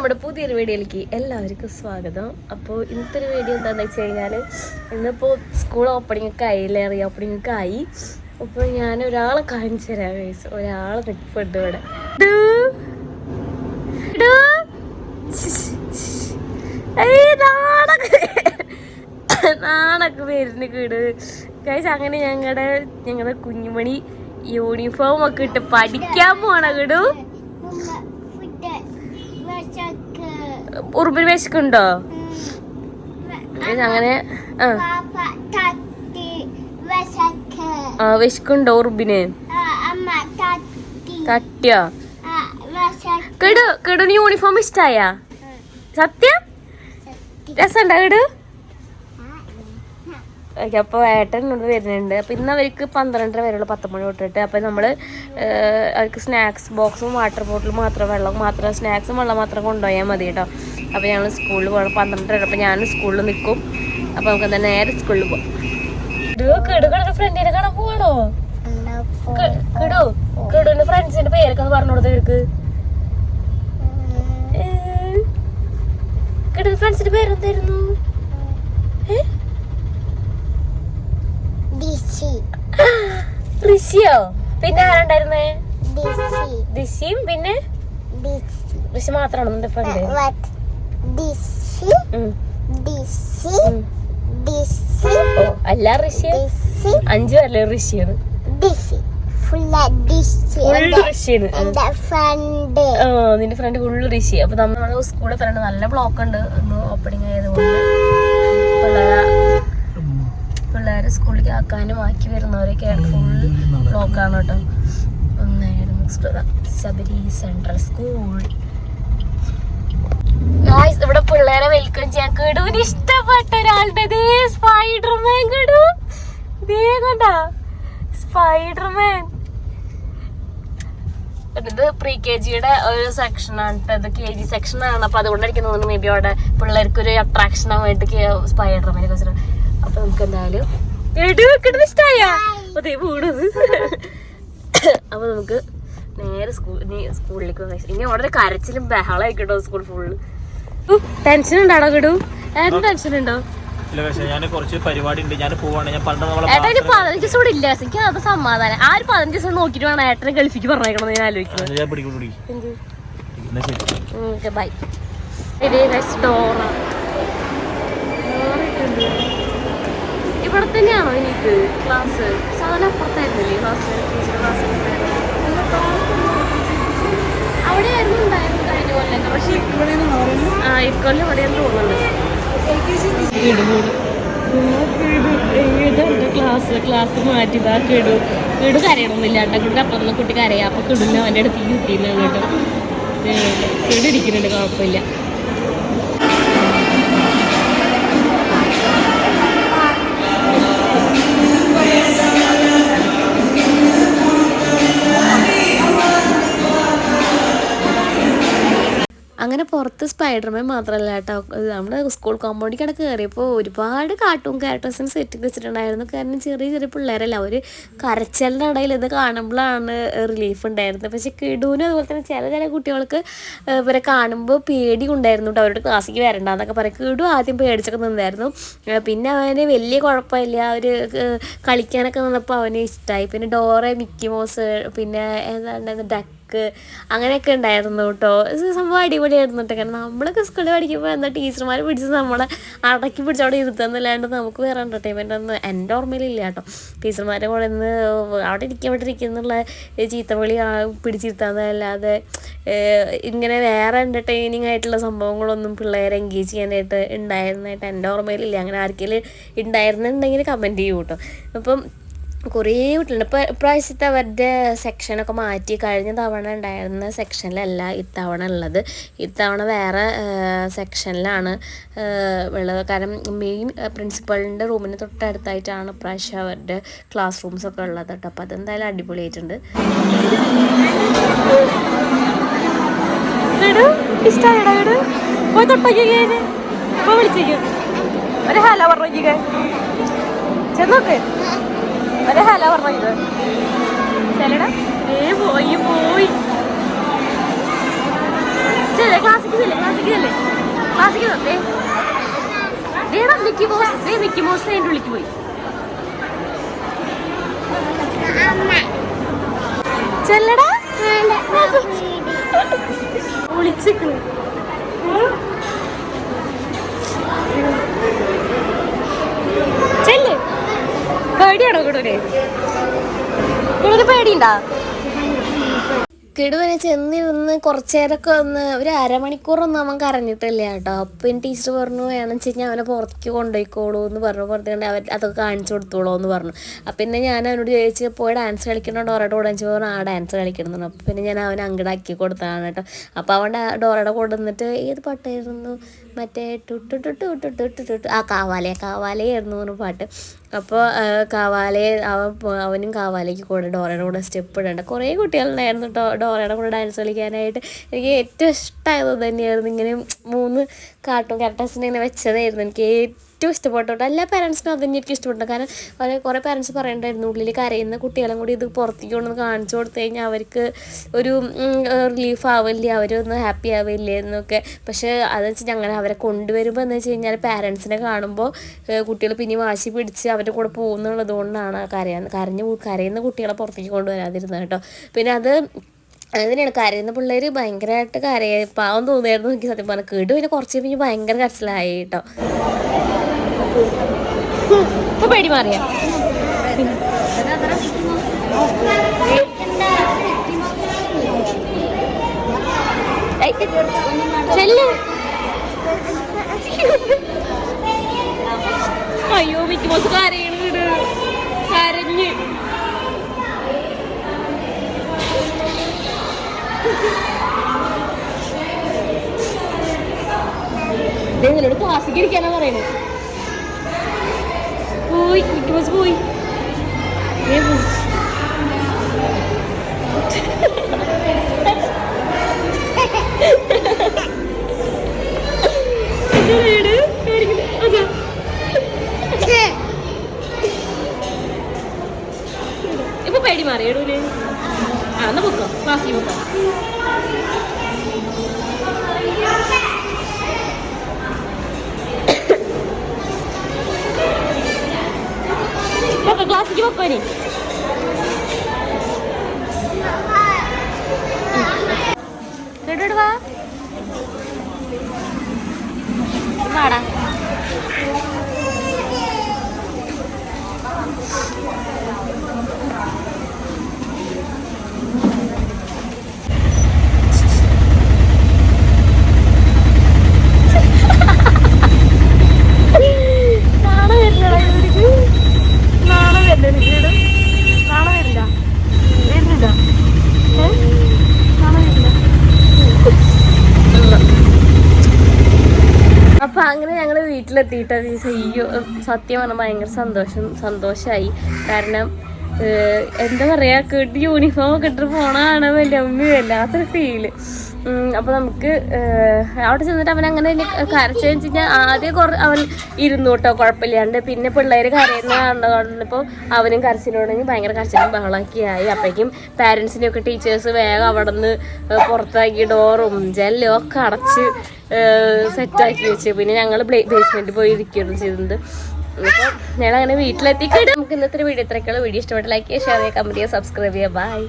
നമ്മുടെ പുതിയൊരു വീഡിയോയിലേക്ക് എല്ലാവർക്കും സ്വാഗതം. അപ്പോൾ ഇന്നത്തെ ഒരു വീഡിയോ എന്താണെന്ന് വെച്ച് കഴിഞ്ഞാൽ ഇന്നിപ്പോൾ സ്കൂൾ ഓപ്പണിംഗ് ഒക്കെ ആയില്ലേ? ലേറി ഓപ്പണിംഗ് ഒക്കെ ആയി. അപ്പോൾ ഞാൻ ഒരാളെ കാണിച്ചു തരാം വയസ്സ് ഒരാളെ നിൽപ്പുണ്ട് ഇവിടെ. നാണൊക്കെ. വരുന്ന കേട്. കഴിച്ച് അങ്ങനെ ഞങ്ങളുടെ ഞങ്ങളുടെ കുഞ്ഞുമണി യൂണിഫോം ഒക്കെ ഇട്ട് പഠിക്കാൻ പോണ കേടു. ഉറുമ്പിന് വിശക്കുണ്ടോ അങ്ങനെ ആ. വിശക്കുണ്ടോ ഉറുമ്പിന്? തട്ടിയോ? കേടു കേടുന് യൂണിഫോം ഇഷ്ടായ? സത്യം? രസമുണ്ടോ കേടു? ഓക്കെ അപ്പോൾ ഏട്ടൻ ഇങ്ങോട്ട് വരുന്നുണ്ട്. അപ്പോൾ ഇന്ന് അവർക്ക് പന്ത്രണ്ടര വരെയുള്ള പത്ത് മണി തൊട്ടിട്ട് അപ്പോൾ നമ്മൾ അവർക്ക് സ്നാക്സ് ബോക്സും വാട്ടർ ബോട്ടിലും മാത്രം വെള്ളം മാത്രം സ്നാക്സും വെള്ളം മാത്രം കൊണ്ടുപോയാൽ മതി കേട്ടോ. അപ്പോൾ ഞങ്ങൾ സ്കൂളിൽ പോകണം പന്ത്രണ്ടര അപ്പം അപ്പോൾ ഞാൻ സ്കൂളിൽ നിൽക്കും അപ്പോൾ നമുക്ക് എന്താ നേരെ സ്കൂളിൽ പോവാം. കിടുകിടുന്ന ഫ്രണ്ടിനെ കാണാൻ പോവാണോ? കിടു കിടുവിന്റെ ഫ്രണ്ട്സിന്റെ പേരൊക്കെ ഒന്ന് പറഞ്ഞു കൊടുത്ത ഇവർക്ക് കിടു ഫ്രണ്ട്സിന്റെ പേരെന്തായിരുന്നു? ഋഷിയോ പിന്നെ ആരുണ്ടായിരുന്നേ ദിശയും പിന്നെ? ഋഷി മാത്രമാണോ നിന്റെ ഫ്രണ്ട് ഓ അല്ല ഋഷി. അഞ്ചു അല്ലേ ഋഷിയാണ്. ആ നിന്റെ ഫ്രണ്ട് ഫുള്ള് ഋഷി. അപ്പൊ നമ്മൾ സ്കൂളിൽ ഫ്രണ്ട് നല്ല ബ്ലോക്ക് ഉണ്ട്. ഓപ്പണിംഗ് ആയതുകൊണ്ട് പിള്ളേരെ സ്കൂളിലേക്ക് ആക്കാനും ആക്കി വരുന്നവരൊക്കെ ഫുൾ ബ്ലോക്കാണ് കേട്ടോ. ഒന്നായിരുന്നു ശബരി സെൻട്രൽ സ്കൂൾ ഇവിടെ പിള്ളേരെ വെൽക്കം ചെയ്യാൻ കിടുവിന് ഇഷ്ടപ്പെട്ട ഒരാളുടെ ദേ സ്പൈഡർമാൻ കിടു. ദേ കണ്ടാ. സ്പൈഡർമാൻ ഇത് പ്രീ കെ ജിയുടെ ഒരു സെക്ഷനാണ് ഇത് കെ ജി സെക്ഷൻ ആണ്. അപ്പൊ അതുകൊണ്ടായിരിക്കും തോന്നുന്നു മേ ബി അവിടെ പിള്ളേർക്ക് ഒരു അട്രാക്ഷൻ ആവായിട്ട് സ്പൈഡർമാനെ വെച്ചിട്ടുണ്ട് അപ്പൊ നമുക്ക് എന്തായാലും ഇഷ്ടമായ അതെ വീണത് അപ്പൊ നമുക്ക് നേരെ സ്കൂൾ ഇനി സ്കൂളിലേക്ക് വന്നു. ഇനി അവിടെ കരച്ചിലും ബഹളമായി കേട്ടോ സ്കൂൾ ഫുള്ള് ടെൻഷൻ ഉണ്ടാടോ കിടു? ഏട്ടൻ ടെൻഷൻ ഉണ്ടോ? പതിനഞ്ച് ദിവസം ഇല്ല. എനിക്ക് അത് സമാധാനം. ആ ഒരു പതിനഞ്ച് ദിവസം നോക്കിയിട്ട് വേണം ഏട്ടനെ ഗൾഫിക്ക് പറഞ്ഞേക്കണം ഞാൻ ആലോചിക്കുന്നത് ബൈ ഇവിടെ തന്നെയാണോ എനിക്ക് ക്ലാസ് സാധാരണ അപ്പുറത്തായിരുന്നില്ലേ ക്ലാസ് ടീച്ചർ ക്ലാസ് അവിടെയായിരുന്നു ഉണ്ടായിരുന്നു കഴിഞ്ഞ കൊല്ലം. പക്ഷേ ആ ഇക്കൊല്ലം ഇവിടെയാന്ന് തോന്നുന്നുണ്ട് ക്ലാസ് ക്ലാസ് മാറ്റിയതാ കിടു കിടു കരയണമെന്നില്ല കേട്ടോ അപ്പം തന്നെ കുട്ടി കരയാ. അപ്പൊ കിടുന്ന അവന്റെ അടുത്ത് കിട്ടിയിരുന്നു കേട്ടോ കിടിരിക്കുന്നുണ്ട് കുഴപ്പമില്ല. അങ്ങനെ പുറത്ത് സ്പൈഡർമാൻ മാത്രമല്ല കേട്ടോ. നമ്മുടെ സ്കൂൾ കോമ്പൗണ്ടിൽ കയറിയപ്പോൾ ഒരുപാട് കാർട്ടൂൺ ക്യാരക്ടേഴ്സിന് സെറ്റ് വെച്ചിട്ടുണ്ടായിരുന്നു. കാരണം ചെറിയ ചെറിയ പിള്ളേരല്ല അവർ കരച്ചലിന്റെ ഇടയിൽ ഇത് കാണുമ്പോഴാണ് റിലീഫ് ഉണ്ടായിരുന്നത്. പക്ഷേ കിടൂനും അതുപോലെ തന്നെ ചില ചില കുട്ടികൾക്ക് ഇവരെ കാണുമ്പോൾ പേടി ഉണ്ടായിരുന്നു കേട്ടോ. അവരുടെ ക്ലാസ്സിലേക്ക് വരണ്ടെന്നൊക്കെ പറയും. കിടു ആദ്യം പേടിച്ചൊക്കെ നിന്നായിരുന്നു. പിന്നെ അവന് വലിയ കുഴപ്പമില്ല. അവർ കളിക്കാനൊക്കെ നിന്നപ്പോൾ അവന് ഇഷ്ടമായി പിന്നെ ഡോറ മിക്കി മോസ് പിന്നെ എന്താണ് ഡക്ക് അങ്ങനെയൊക്കെ ഉണ്ടായിരുന്നു കേട്ടോ. സംഭവം അടിപൊളിയായിരുന്നു കേട്ടോ. കാരണം നമ്മളൊക്കെ സ്കൂളിൽ പഠിക്കുമ്പോൾ എന്താ ടീച്ചർമാർ പിടിച്ച് നമ്മളെ അടക്കി പിടിച്ച് അവിടെ ഇരുത്തുന്നില്ലാണ്ട് നമുക്ക് വേറെ എന്റർടൈൻമെന്റ് ഒന്നും എന്റെ ഓർമ്മയിലില്ല കേട്ടോ. ടീച്ചർമാരെ കൂടെ നിന്ന് അവിടെ ഇരിക്കാൻ ഇവിടെ ഇരിക്കുന്നുള്ള ചീത്തവിളി പിടിച്ചിരുത്താന്നല്ലാതെ ഇങ്ങനെ വേറെ എന്റർടൈനിങ് ആയിട്ടുള്ള സംഭവങ്ങളൊന്നും പിള്ളേരെ എൻഗേജ് ചെയ്യാനായിട്ട് ഉണ്ടായിരുന്നതായിട്ട് എന്റെ ഓർമ്മയിലില്ല. അങ്ങനെ ആർക്കെങ്കിലും ഉണ്ടായിരുന്നുണ്ടെങ്കിൽ കമന്റ് ചെയ്യൂ കേട്ടോ. അപ്പം കുറേ കുട്ടികളുണ്ട്. ഇപ്പോൾ ഇപ്രാവശ്യത്തെ അവരുടെ സെക്ഷനൊക്കെ മാറ്റി കഴിഞ്ഞ തവണ ഉണ്ടായിരുന്ന സെക്ഷനിലല്ല ഇത്തവണ ഉള്ളത്. ഇത്തവണ വേറെ സെക്ഷനിലാണ് ഉള്ളത്. കാരണം മെയിൻ പ്രിൻസിപ്പളിന്റെ റൂമിന് തൊട്ടടുത്തായിട്ടാണ് ഇപ്രാവശ്യം അവരുടെ ക്ലാസ് റൂംസ് ഒക്കെ ഉള്ളത് കേട്ടോ അപ്പോൾ അതെന്തായാലും അടിപൊളിയായിട്ടുണ്ട്. പോയി ഒരു ഹലോ പറഞ്ഞു ചെന്നോക്ക്. ഒരു ഹലോ പറഞ്ഞത് ചെല്ലടാ ഏ പോയി പോയി. ചെല്ലേ ക്ലാസ്സിക്ക് ചെല്ലേ ക്ലാസ്സിക്ക് ക്ലാസ്സിൽ ദേ. ദേടാ മിക്കി മോസ് ദേ മിക്കി മോസ് അതിന്റെ ഉള്ളിക്ക് പോയി. ചെല്ലടാ? ഒളിച്ചിക്കണ് പേടിയാണോ കൂടുതൽ കൂടുതൽ പേടിയുണ്ടാ കിടുവിനെ ചെന്നിരുന്ന് കുറച്ചേരൊക്കെ ഒന്ന് ഒരു അരമണിക്കൂറൊന്നും അവൻ കരഞ്ഞിട്ടില്ല കേട്ടോ അപ്പം ടീച്ചർ പറഞ്ഞു വേണം വെച്ചാൽ അവനെ പുറത്തേക്ക് കൊണ്ടുപോയിക്കോളൂ എന്ന് പറഞ്ഞു പുറത്തേക്ക് അവർ അതൊക്കെ കാണിച്ചു കൊടുത്തോളൂ എന്ന് പറഞ്ഞു അപ്പം പിന്നെ ഞാൻ അവനോട് ചോദിച്ച് പോയി ഡാൻസ് കളിക്കണോ ഡോറയുടെ കൂടെ ചോദിച്ചു പറഞ്ഞു ആ ഡാൻസ് കളിക്കണം അപ്പം പിന്നെ ഞാൻ അവനെ അങ്ങടാക്കി കൊടുത്തതാണ് കേട്ടോ അപ്പോൾ അവൻ ഡോറയുടെ കൂടെ നിന്നിട്ട് ഏത് പാട്ടായിരുന്നു മറ്റേ ടുട്ടു ടുട്ടു ടുട്ടു ടുട്ടു ആ കാവാലേ കാവാലയായിരുന്നു ഒരു പാട്ട് അപ്പോൾ കാവാലയെ അവൻ അവനും കാവാലയ്ക്ക് കൂടെ ഡോറയുടെ കൂടെ സ്റ്റെപ്പ് ഇടേണ്ട. കുറേ കുട്ടികളുണ്ടായിരുന്നു ഡോ ഡോറയുടെ കൂടെ ഡാൻസ് കളിക്കാനായിട്ട്. എനിക്ക് ഏറ്റവും ഇഷ്ടമായത് തന്നെയായിരുന്നു ഇങ്ങനെ മൂന്ന് കാർട്ടൂൺ ക്യാരക്ടേഴ്സിനെ ഇങ്ങനെ വെച്ചതായിരുന്നു. എനിക്ക് ഏറ്റവും ഇഷ്ടപ്പെട്ടു കേട്ടോ എല്ലാ പാരൻസിനും അത് എനിക്ക് ഇഷ്ടപ്പെട്ടു കാരണം അവരെ കുറേ പാരൻസ് പറയണ്ടായിരുന്നു ഉള്ളിൽ കരയുന്ന കുട്ടികളും കൂടി ഇത് പുറത്തേക്ക് കൊണ്ടുവന്ന് കാണിച്ചു കൊടുത്തു കഴിഞ്ഞാൽ അവർക്ക് ഒരു റിലീഫ് ആവില്ലേ? അവരൊന്ന് ഹാപ്പി ആവില്ലേ എന്നൊക്കെ. പക്ഷേ അതെന്ന് വെച്ചാൽ ഞങ്ങൾ അവരെ കൊണ്ടുവരുമ്പോൾ എന്ന് വെച്ച് കഴിഞ്ഞാൽ പാരൻസിനെ കാണുമ്പോൾ കുട്ടികൾ പിന്നെ വാശി പിടിച്ച് അവരുടെ കൂടെ പോകുന്നുള്ളത് കൊണ്ടാണ് കരയാൻ കരഞ്ഞ് കരയുന്ന കുട്ടികളെ പുറത്തേക്ക് കൊണ്ടുവരാതിരുന്നത് കേട്ടോ. പിന്നെ അത് അതിനാണ് കരയുന്ന പിള്ളേർ ഭയങ്കരമായിട്ട് കരയ പാവം തോന്നിയായിരുന്നു എനിക്ക് സത്യം പറഞ്ഞാൽ കേട്ട് പിന്നെ കുറച്ച് കഴിഞ്ഞ് ഭയങ്കര കരച്ചിലായി കേട്ടോ. ഇപ്പൊ പേടി മാറിയ. അയ്യോ മിക്കി മോസ് കരയണ കരഞ്ഞ്. നിങ്ങളോട് ക്ലാസ്സിക്ക് ഇരിക്കാനാ പോയി മിക്കി മോസ് പോയി പൊക്കോ ക്ലാസ്സിക്ക് വീട്ടിലെത്തിയിട്ട് അയ്യോ സത്യം പറഞ്ഞാൽ ഭയങ്കര സന്തോഷം സന്തോഷമായി കാരണം എന്താ പറയാ കേട്ട് യൂണിഫോം ഒക്കെ ഇട്ടിട്ട് പോണതാണ് വലിയ അമ്മ വല്ലാത്തൊരു ഫീൽ അപ്പൊ നമുക്ക് അവിടെ ചെന്നിട്ട് അവൻ അങ്ങനെ കരച്ചു ആദ്യം കുറ അവൻ ഇരുന്നു കേട്ടോ കുഴപ്പമില്ലാണ്ട്. പിന്നെ പിള്ളേർ കരയുന്ന കണ്ടപ്പോൾ അവനും കരച്ചിലുണ്ടെങ്കിൽ ഭയങ്കര കരച്ചിലും ബഹളാക്കിയായി അപ്പേക്കും അപ്പോഴേക്കും പാരൻസിനെയൊക്കെ ടീച്ചേഴ്സ് വേഗം അവിടെ നിന്ന് പുറത്താക്കി ഡോറും ജെല്ലും ഒക്കെ അടച്ച് സെറ്റാക്കി വെച്ച്. പിന്നെ ഞങ്ങൾ ബേസ്മെന്റിൽ പോയി ഇരിക്കുകയാണ് ചെയ്തത്. അപ്പോൾ ഞങ്ങൾ അങ്ങനെ വീട്ടിലെത്തിക്കിട്ട്. നമുക്ക് ഇന്നത്തെ വീഡിയോ ഇത്രയൊക്കെയുള്ള വീഡിയോ ഇഷ്ടപ്പെട്ട ലൈക്ക് ചെയ്യുക ഷെയർ ചെയ്യുക ചെയ്യുക സബ്സ്ക്രൈബ് ചെയ്യുക. ബൈ